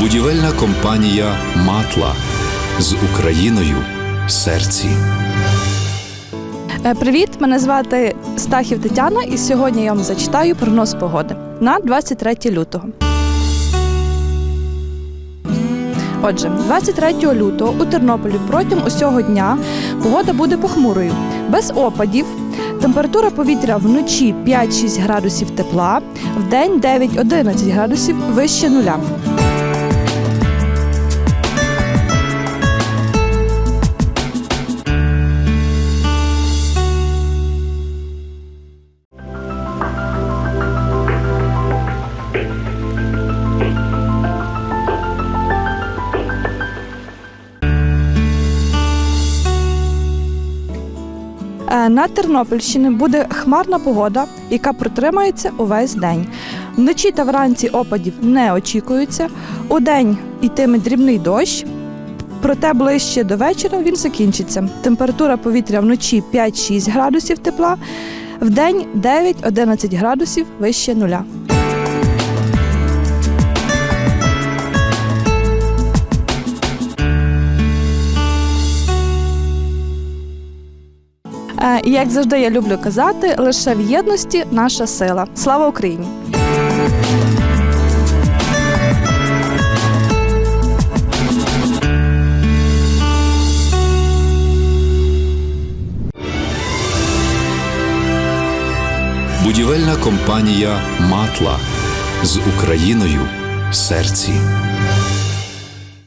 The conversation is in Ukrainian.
Будівельна компанія Матла з Україною в серці. Е, Привіт, мене звати Стахів Тетяна, і сьогодні я вам зачитаю прогноз погоди на 23 лютого. Отже, 23 лютого у Тернополі протягом усього дня погода буде похмурою, без опадів. Температура повітря вночі 5-6 градусів тепла, вдень 9-11 градусів вище нуля. На Тернопільщині буде хмарна погода, яка протримається увесь день. Вночі та вранці опадів не очікується. У день йтиме дрібний дощ. Проте ближче до вечора він закінчиться. Температура повітря вночі 5-6 градусів тепла, вдень 9-11 градусів вище нуля. І Як завжди, я люблю казати, лише в єдності наша сила. Слава Україні! Будівельна компанія Матла з Україною в серці.